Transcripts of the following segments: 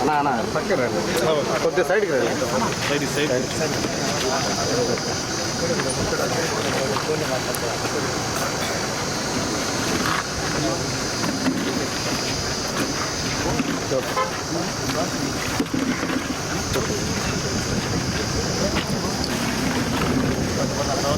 అన్నా అన్నా పక్కన రండి కొద్దిగా సైడ్కి రండి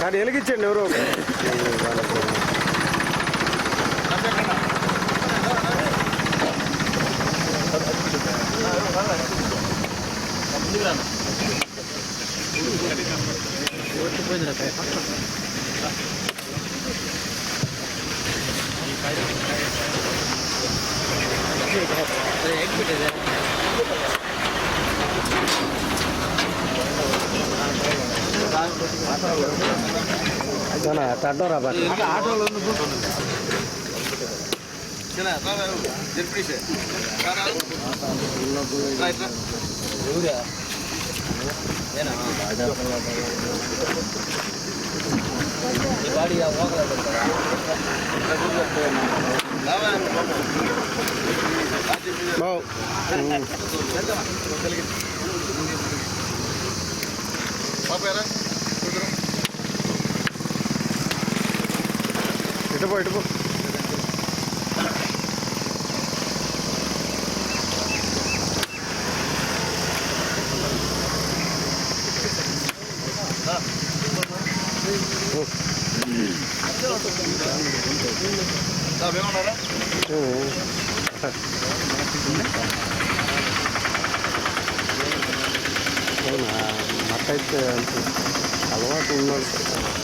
కానీ వెలిగించండి ఎవరో ఒకరు. అన్నా, అడ్డం రా బాగా బావు ఇటు పో అవునా? మట్టయితే అలవాటు ఉన్నారు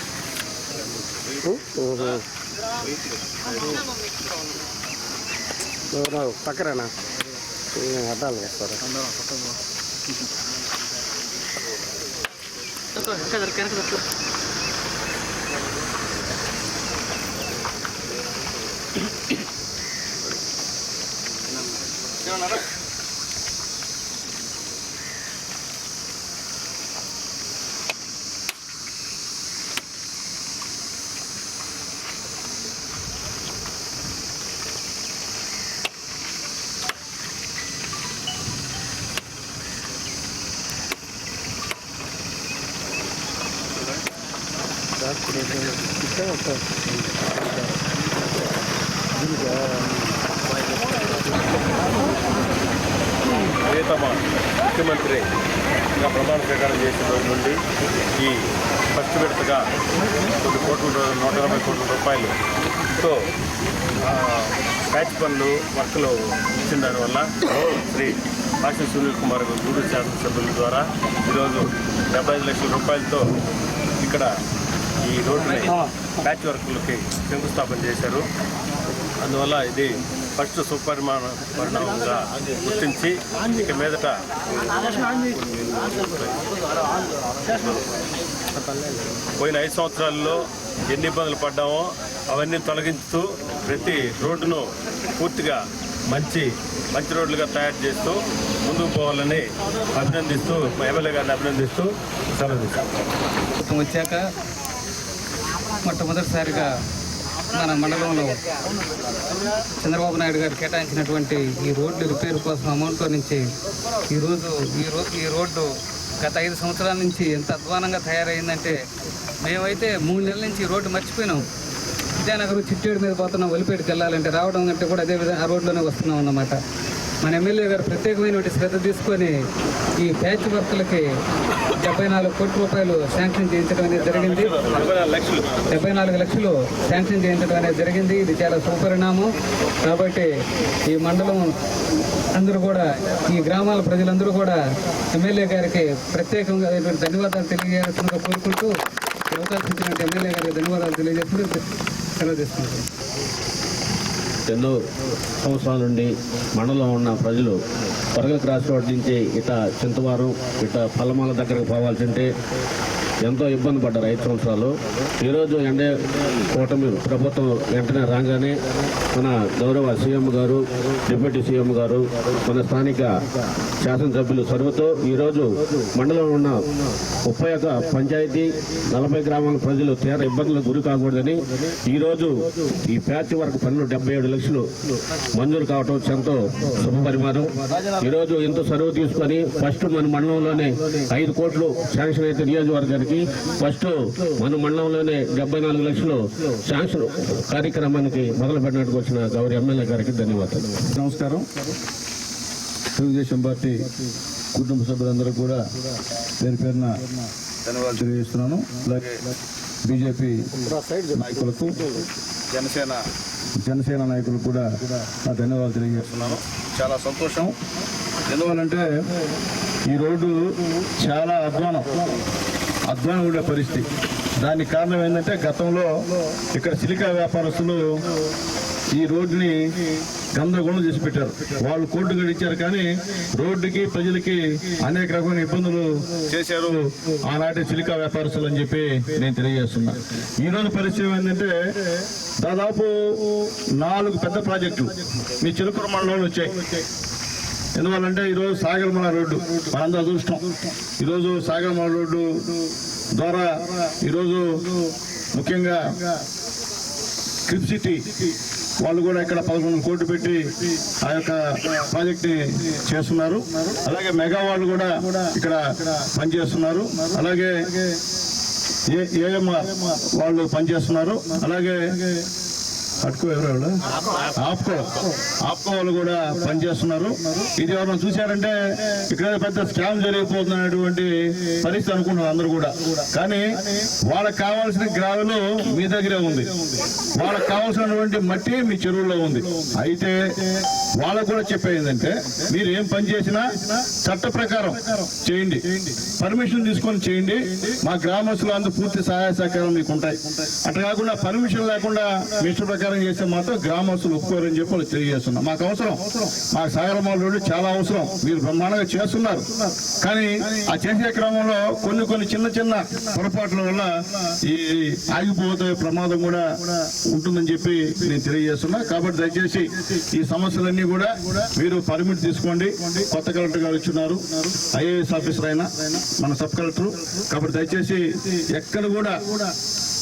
పక్కరేనా ఓహో ఎవరు పక్కరేనా ప్రియతమ ముఖ్యమంత్రి ఇంకా ప్రమాణ స్వీకారం చేసిన రోజు నుండి ఈ ఫస్ట్ విడతగా కొన్ని కోట్ల నూట ఎనభై కోట్ల రూపాయలుతో ప్యాచ్ పనులు వర్క్లు ఇచ్చిన దానివల్ల శ్రీ ఆశీ సునీల్ కుమార్ గూడూరు శాసనసభ్యుల ద్వారా ఈరోజు డెబ్బై ఐదు లక్షల రూపాయలతో ఇక్కడ ఈ రోడ్డుని ప్యాచ్ వర్క్లకి శంకుస్థాపన చేశారు. అందువల్ల ఇది ఫస్ట్ సుపరిమాణ పరిణామంగా గుర్తించి ఇక మీదట పోయిన ఐదు సంవత్సరాల్లో ఎన్ని ఇబ్బందులు పడ్డామో అవన్నీ తొలగించుతూ ప్రతి రోడ్డును పూర్తిగా మంచి మంచి రోడ్లుగా తయారు చేస్తూ ముందుకు పోవాలని అభినందిస్తూ మా ఎమ్మెల్యే గారిని అభినందిస్తూ సెలవు వచ్చాక మొట్టమొదటిసారిగా మన మండలంలో చంద్రబాబు నాయుడు గారు కేటాయించినటువంటి ఈ రోడ్డు రిపేర్ కోసం అమౌంట్ నుంచి ఈరోజు ఈ రో ఈ రోడ్డు గత ఐదు సంవత్సరాల నుంచి ఎంత అధ్వానంగా తయారైందంటే మేమైతే మూడు నెలల నుంచి రోడ్డు మర్చిపోయినాం. విద్యానగర్ చిట్టేడు మీద పోతున్నాం ఒలిపేటకి వెళ్ళాలంటే రావడం కంటే కూడా అదే విధంగా ఆ రోడ్లోనే వస్తున్నాం అన్నమాట. మన ఎమ్మెల్యే గారు ప్రత్యేకమైన శ్రద్ధ తీసుకొని ఈ ప్యాచ్ వర్క్లకి డెబ్బై నాలుగు కోట్ల రూపాయలు శాంక్షన్ చేయించడం అనేది జరిగింది. డెబ్బై నాలుగు లక్షలు శాంక్షన్ చేయించడం అనేది జరిగింది. ఇది చాలా సుపరిణామం. కాబట్టి ఈ మండలం అందరూ కూడా ఈ గ్రామాల ప్రజలందరూ కూడా ఎమ్మెల్యే గారికి ప్రత్యేకంగా ధన్యవాదాలు తెలియజేయాల్సిందిగా కోరుకుంటూ అవకాశం ఇచ్చినట్టు ఎమ్మెల్యే గారికి ధన్యవాదాలు తెలియజేస్తూ సెలవు తీసుకుంటాం ఎన్నో సంవత్సరాల నుండి మండలంలో ఉన్న ప్రజలు పరగల క్రాస్ రోడ్ నుంచి ఇట చింతవారం ఇట పల్లమాల దగ్గరకు పోవాల్సి ఉంటే ఎంతో ఇబ్బంది పడ్డారు ఐదు సంవత్సరాలు. ఈరోజు ఎండే కూటమి ప్రభుత్వం వెంటనే రాగానే మన గౌరవ సీఎం గారు డిప్యూటీ సీఎం గారు మన స్థానిక శాసనసభ్యులు చొరవతో ఈరోజు మండలంలో ఉన్న ముప్పై ఒక్క పంచాయతీ నలభై గ్రామాల ప్రజలు తీవ్ర ఇబ్బందులకు గురి కాకూడదని ఈరోజు ఈ ప్యాచ్ వర్క్ పనులు డెబ్బై ఏడు లక్షలు మంజూరు కావటం ఎంతో శుభపరిమాణం ఈరోజు ఎంతో సరువు తీసుకొని ఫస్ట్ మన మండలంలోనే ఐదు కోట్లు శాంక్షన్ అయితే నియోజకవర్గానికి ఫస్ట్ మన మండలంలోనే డెబ్బై నాలుగు లక్షలు శాంక్షన్ కార్యక్రమానికి మొదలు పెట్టడానికి వచ్చిన గౌరవ ఎమ్మెల్యే గారికి ధన్యవాదాలు. నమస్కారం. తెలుగుదేశం పార్టీ కుటుంబ సభ్యులందరూ కూడా పేరు పేరున ధన్యవాదాలు తెలియజేస్తున్నాను. అలాగే బీజేపీ నాయకులకు జనసేన జనసేన నాయకులకు కూడా నా ధన్యవాదాలు తెలియజేస్తున్నాను. చాలా సంతోషం. ఎందువల్లంటే ఈ రోడ్డు చాలా అధ్వానం. అధ్వానం ఉండే పరిస్థితి. దానికి కారణం ఏంటంటే గతంలో ఇక్కడ సిలికా వ్యాపారస్తులు ఈ రోడ్డుని గందరగోళం చేసి పెట్టారు. వాళ్ళు కోర్టు గడిచారు కానీ రోడ్డుకి ప్రజలకి అనేక రకమైన ఇబ్బందులు చేశారు. ఆనాటి చిలికా వ్యాపారస్తులు అని చెప్పి నేను తెలియజేస్తున్నా. ఈ పరిస్థితి ఏంటంటే దాదాపు నాలుగు పెద్ద ప్రాజెక్టులు మీ చిలుకూరు మండలంలో వచ్చాయి. ఎందువల్లంటే ఈరోజు సాగరమల రోడ్డు మనందరూ అదృష్టం ఈరోజు సాగరమల రోడ్డు ద్వారా ఈరోజు ముఖ్యంగా క్రిప్ సిటీ వాళ్ళు కూడా ఇక్కడ పదకొండు కోట్లు పెట్టి ఆ యొక్క ప్రాజెక్ట్ని చేస్తున్నారు. అలాగే మెగా వాళ్ళు కూడా ఇక్కడ పనిచేస్తున్నారు. అలాగే ఏ ఏఎంఆర్ వాళ్ళు పనిచేస్తున్నారు. అలాగే అటుకో ఎవరు ఆప్కో. ఆప్కో వాళ్ళు కూడా పనిచేస్తున్నారు. ఇది ఎవరైనా చూశారంటే ఇక్కడ పెద్ద స్కామ్ జరిగిపోతున్నటువంటి పరిస్థితి అనుకుంటున్నారు అందరూ కూడా. కానీ వాళ్ళకి కావాల్సిన గ్రావెలు మీ దగ్గరే ఉంది. వాళ్ళకి కావాల్సినటువంటి మట్టి మీ చెరువులో ఉంది. అయితే వాళ్ళకు కూడా చెప్పేది మీరు ఏం పని చేసినా చట్ట ప్రకారం చేయండి. పర్మిషన్ తీసుకొని చేయండి. మా గ్రామస్తులు అందరూ పూర్తి సహాయ సహకారం మీకు ఉంటాయి అట్లా కాకుండా పర్మిషన్ లేకుండా మీ ఇష్ట ప్రకారం చేస్తే మాత్రం గ్రామస్తులు ఒప్పుకోరని చెప్పి వాళ్ళు తెలియజేస్తున్నాం మాకు అవసరం. మాకు సాగరమాల రోడ్డు చాలా అవసరం. మీరు బ్రహ్మాండంగా చేస్తున్నారు. కానీ ఆ చేసే క్రమంలో కొన్ని కొన్ని చిన్న చిన్న పొరపాట్ల వల్ల ఈ ఆగిపోతే ప్రమాదం కూడా ఉంటుందని చెప్పి నేను తెలియజేస్తున్నా. కాబట్టి దయచేసి ఈ సమస్యలన్నీ కూడా మీరు పర్మిట్ తీసుకోండి. కొత్త కలెక్టర్ గారు ఇచ్చున్నారు. ఐఏఎస్ ఆఫీసర్ అయినా మన సబ్ కలెక్టర్. కాబట్టి దయచేసి ఎక్కడ కూడా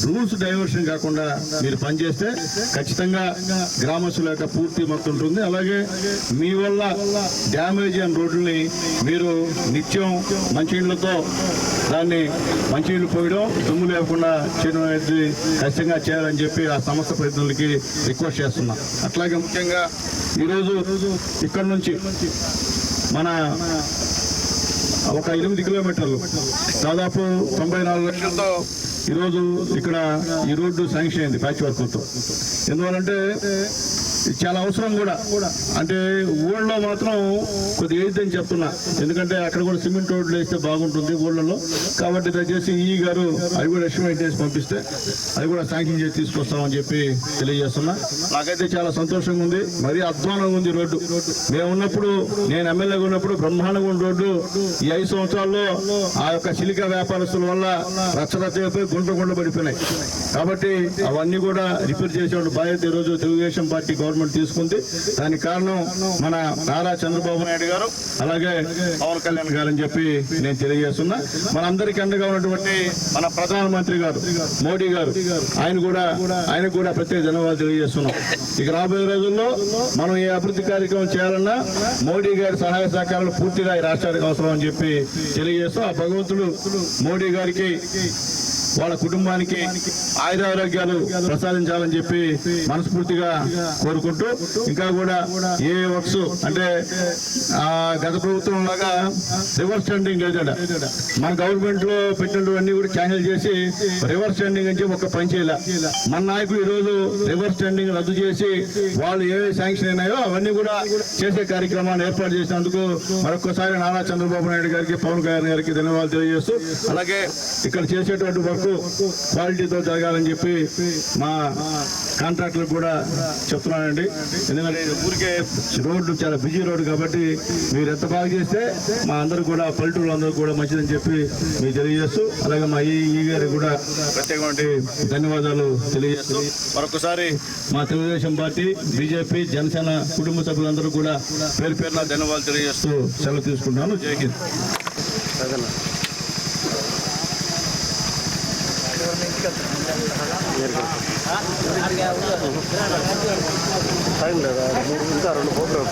రూల్స్ డైవర్షన్ కాకుండా మీరు పనిచేస్తే ఖచ్చితంగా గ్రామస్తుల యొక్క పూర్తి మొత్తం ఉంటుంది. అలాగే మీ వల్ల డ్యామేజ్ అయిన రోడ్లని మీరు నిత్యం మంచినీళ్ళతో దాన్ని మంచినీళ్ళు పోయడం దుమ్ము లేకుండా చేయడం అనేది ఖచ్చితంగా చేయాలని చెప్పి ఆ సంస్థ ప్రతినిధులకి రిక్వెస్ట్ చేస్తున్నా. అట్లాగే ముఖ్యంగా ఈరోజు ఇక్కడ నుంచి మన ఒక ఎనిమిది కిలోమీటర్లు దాదాపు తొంభై నాలుగు లక్షలతో ఈరోజు ఇక్కడ ఈ రోడ్డు శాంక్షన్ అయింది ప్యాచ్ వర్క్తో ఎందువలంటే చాలా అవసరం కూడా. అంటే ఊళ్ళో మాత్రం కొద్దిగా ఏదని చెప్తున్నా. ఎందుకంటే అక్కడ కూడా సిమెంట్ రోడ్లు వేస్తే బాగుంటుంది ఊళ్ళలో కాబట్టి దయచేసి ఈ గారు అవి కూడా ఎస్టిమేట్ చేసి పంపిస్తే అవి కూడా శాంక్షన్ చేసి తీసుకొస్తామని చెప్పి తెలియజేస్తున్నా. నాకైతే చాలా సంతోషంగా ఉంది. మరీ అధ్వానంగా ఉంది రోడ్డు. మేము ఉన్నప్పుడు నేను ఎమ్మెల్యేగా ఉన్నప్పుడు బ్రహ్మాండంగా ఉన్న రోడ్డు. ఈ ఐదు సంవత్సరాల్లో ఆ యొక్క చిలిక వ్యాపారస్తుల వల్ల రచ్చరచ్చైపోయి గుంట గుంట పడిపోయినాయి కాబట్టి అవన్నీ కూడా రిపేర్ చేసేవాళ్ళు బాధ్యత ఈరోజు తెలుగుదేశం పార్టీ గవర్నమెంట్ తీసుకుంది. దానికి కారణం మన నారా చంద్రబాబు నాయుడు గారు. అలాగే పవన్ కళ్యాణ్ గారు అని చెప్పి నేను తెలియజేస్తున్నా. మనందరికీ అండగా ఉన్నటువంటి మన ప్రధానమంత్రి గారు మోడీ గారు ఆయన కూడా ఆయన కూడా ప్రత్యేక ధన్యవాదాలు తెలియజేస్తున్నాం. ఇక రాబోయే రోజుల్లో మనం ఏ అభివృద్ధి కార్యక్రమం చేయాలన్నా మోడీ గారి సహాయ సహకారాలు పూర్తిగా ఈ రాష్ట్రానికి అవసరం అని చెప్పి తెలియజేస్తూ ఆ భగవంతుడు మోడీ గారికి వాళ్ళ కుటుంబానికి ఆయురారోగ్యాలు ప్రసాదించాలని చెప్పి మనస్ఫూర్తిగా కోరుకుంటూ ఇంకా కూడా ఏ వర్క్స్ అంటే గత ప్రభుత్వం లాగా రివర్స్ స్టాండింగ్ లేదట. మన గవర్నమెంట్లో పెట్టినవన్నీ కూడా క్యాన్సిల్ చేసి రివర్స్ టెండింగ్ అని చెప్పి ఒక పని చేయాల. మన నాయకులు ఈరోజు రోజు రివర్స్ స్టాండింగ్ రద్దు చేసి వాళ్ళు ఏ శాంక్షన్ అయినాయో అవన్నీ కూడా చేసే కార్యక్రమాన్ని ఏర్పాటు చేసినందుకు మరొకసారి నారా చంద్రబాబు నాయుడు గారికి పవన్ కళ్యాణ్ గారికి ధన్యవాదాలు తెలియజేస్తూ అలాగే ఇక్కడ చేసేటువంటి వర్క్ క్వాలిటీతో జరగాలని చెప్పి మా కాంట్రాక్టులకు కూడా చెప్తున్నానండి ఎందుకంటే ఊరికే రోడ్డు చాలా బిజీ రోడ్డు కాబట్టి మీరు ఎంత బాగా చేస్తే మా అందరూ కూడా పల్లెటూరు అందరూ కూడా మంచిదని చెప్పి మీకు తెలియజేస్తూ అలాగే మా ఈ గారికి కూడా ప్రత్యేకమైన ధన్యవాదాలు తెలియజేస్తూ మరొకసారి మా తెలుగుదేశం పార్టీ బీజేపీ జనసేన కుటుంబ సభ్యులందరూ కూడా పేరు పేరున ధన్యవాదాలు తెలియజేస్తూ సెలవు తీసుకుంటున్నాను. జై హింద్. టైం లేదా? మూడు ఇంకా రెండు ఫోటోలు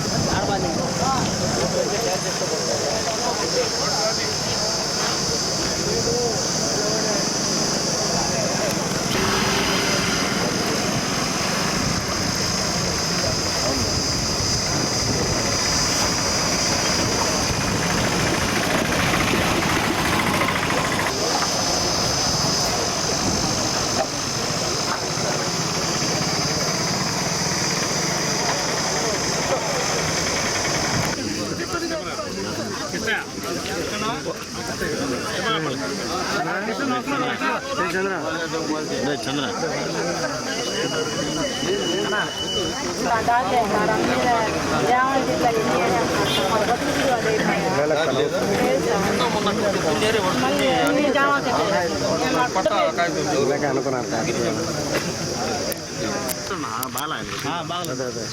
దాదాపు జామ అదే అదే